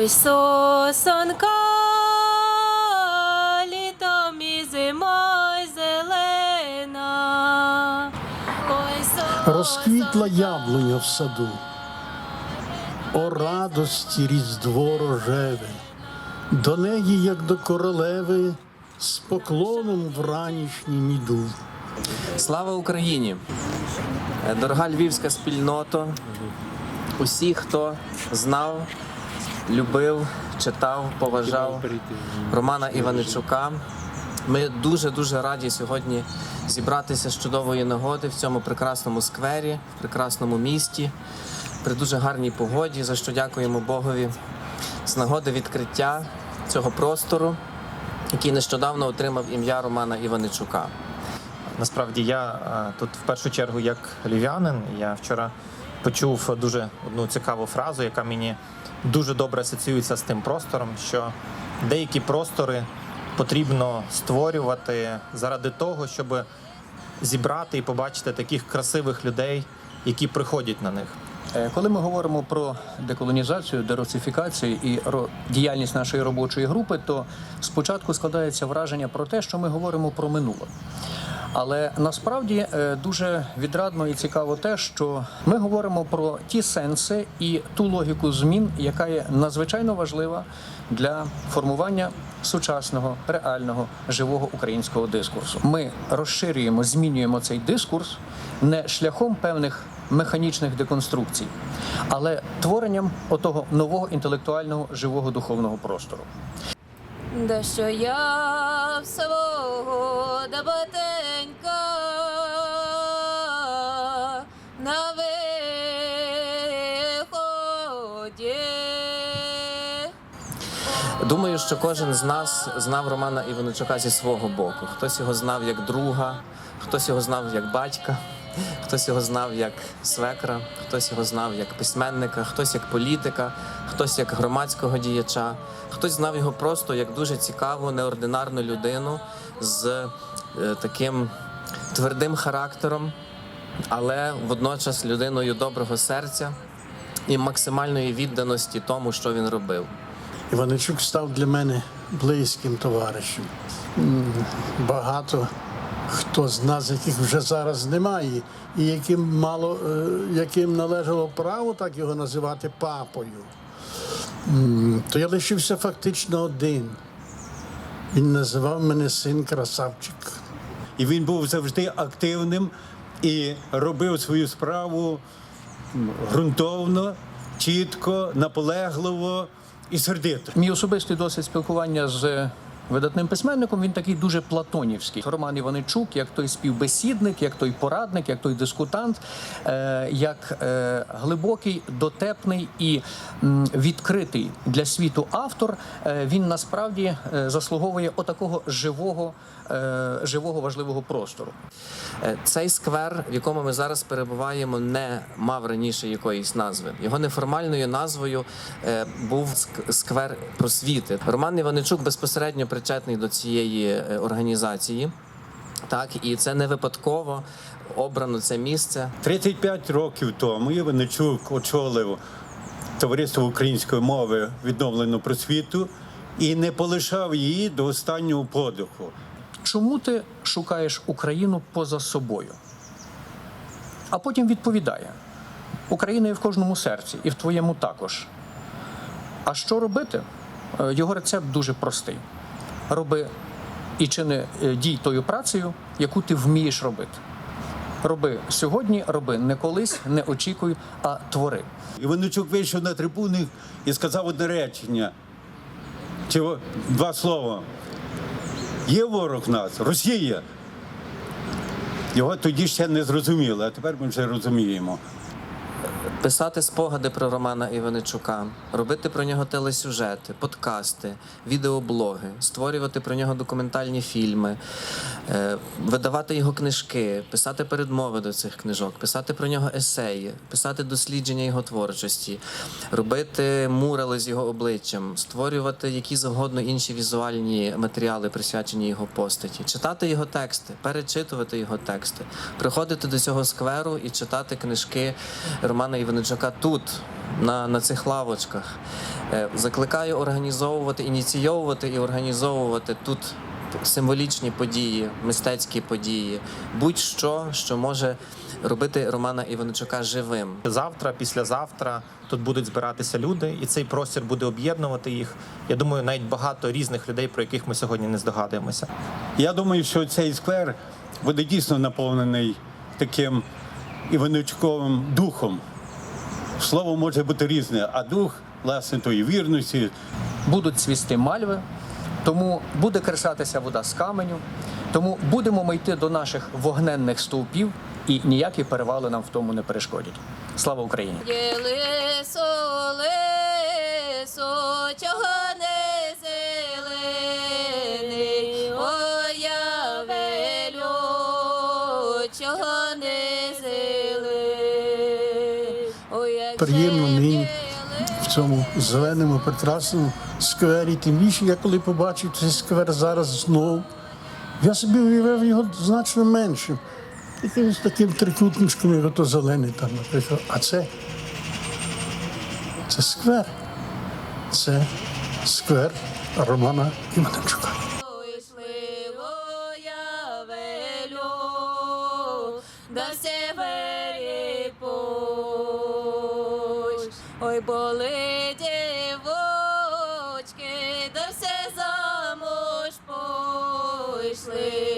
Ой, сосонка, літом і зимою зелена. Ой, сосонка, Розквітла яблуня в саду. О радості різдво рожеве, до неї, як до королеви, з поклоном вранішнім іду. Слава Україні! Е, Дорога львівська спільнота, усі, хто знав, любив, читав, поважав Романа Іваничука. Ми дуже дуже раді сьогодні зібратися з чудової нагоди в цьому прекрасному сквері, в прекрасному місті, при дуже гарній погоді, за що дякуємо Богові з нагоди відкриття цього простору, який нещодавно отримав ім'я Романа Іваничука. Насправді я е, тут в першу чергу як львів'янин. Я вчора почув дуже одну цікаву фразу, яка мені дуже добре асоціюється з тим простором, що деякі простори потрібно створювати заради того, щоб зібрати і побачити таких красивих людей, які приходять на них. Е, Коли ми говоримо про деколонізацію, дерусифікацію і діяльність нашої робочої групи, то спочатку складається враження про те, що ми говоримо про минуле. Але насправді е, дуже відрадно і цікаво те, що ми говоримо про ті сенси і ту логіку змін, яка є надзвичайно важлива для формування сучасного, реального, живого українського дискурсу. Ми розширюємо, змінюємо цей дискурс не шляхом певних механічних деконструкцій, але творенням отого нового інтелектуального живого духовного простору. Да що я в Думаю, що кожен з нас знав Романа Іваничука зі свого боку. Хтось його знав як друга, хтось його знав як батька, хтось його знав як свекра, хтось його знав як письменника, хтось як політика, хтось як громадського діяча, хтось знав його просто як дуже цікаву, неординарну людину з е, таким твердим характером, але водночас людиною доброго серця і максимальної відданості тому, що він робив. Іваничук став для мене близьким товаришем. Багато хто з нас, яких вже зараз немає, і яким мало е, яким належало право так його називати папою, то я лишився фактично один. Він називав мене син красавчик. І він був завжди активним і робив свою справу ґрунтовно, чітко, наполегливо і сердити. Мій особистий досвід спілкування з видатним письменником він такий дуже платонівський. Роман Іваничук, як той співбесідник, як той порадник, як той дискутант, е, як е, глибокий, дотепний і відкритий для світу автор. е, він насправді заслуговує отакого живого, живого важливого простору. Цей сквер, в якому ми зараз перебуваємо, не мав раніше якоїсь назви. Його неформальною назвою був сквер просвіти. Роман Іваничук безпосередньо причетний до цієї е, організації. Так, і це не випадково обрано це місце. 35 років тому Іваничук очолив товариство української мови відновлену просвіту і не полишав її до останнього подиху. Чому ти шукаєш Україну поза собою? А потім відповідає: Україна є в кожному серці, і в твоєму також. А що робити? Е, Його рецепт дуже простий: роби і чини е, дій тою працею, яку ти вмієш робити. Роби сьогодні, роби не колись, не очікуй, а твори. Іваничук вийшов на трибуни і сказав одне речення. Чи два слова. Є ворог нас, Росія. Його тоді ще не зрозуміли, а тепер ми вже розуміємо. Писати спогади про Романа Іваничука, робити про нього телесюжети, подкасти, відеоблоги, створювати про нього документальні фільми, е, видавати його книжки, писати передмови до цих книжок, писати про нього есеї, писати дослідження його творчості, робити мурали з його обличчям, створювати які завгодно інші візуальні матеріали, присвячені його постаті, читати його тексти, перечитувати його тексти, приходити до цього скверу і читати книжки Романа Іваничука. Іваничука тут, на, на цих лавочках. Е, Закликаю організовувати, ініційовувати і організовувати тут символічні події, мистецькі події, будь-що, що може робити Романа Іваничука живим. Завтра, післязавтра тут будуть збиратися люди, і цей простір буде об'єднувати їх. Я думаю, навіть багато різних людей, про яких ми сьогодні не здогадуємося. Я думаю, що цей сквер буде дійсно наповнений таким іваничковим духом. Слово може бути різне, а дух, власне, тої вірності, Будуть цвісти мальви, тому буде кресатися вода з каменю. Тому будемо ми йти до наших вогненних стовпів, і ніякі перевали нам в тому не перешкодять. Слава Україні! Приємно нині в цьому зеленому, прекрасному сквері. Тим більше, я коли побачив цей сквер зараз знову, я собі уявив його значно меншим. Якимось таким трикутничком, як ото зелений там, наприклад. А це, це сквер. Це сквер Романа Іванчука. Шливо Ой, були дівочки, да все замуж пойшли.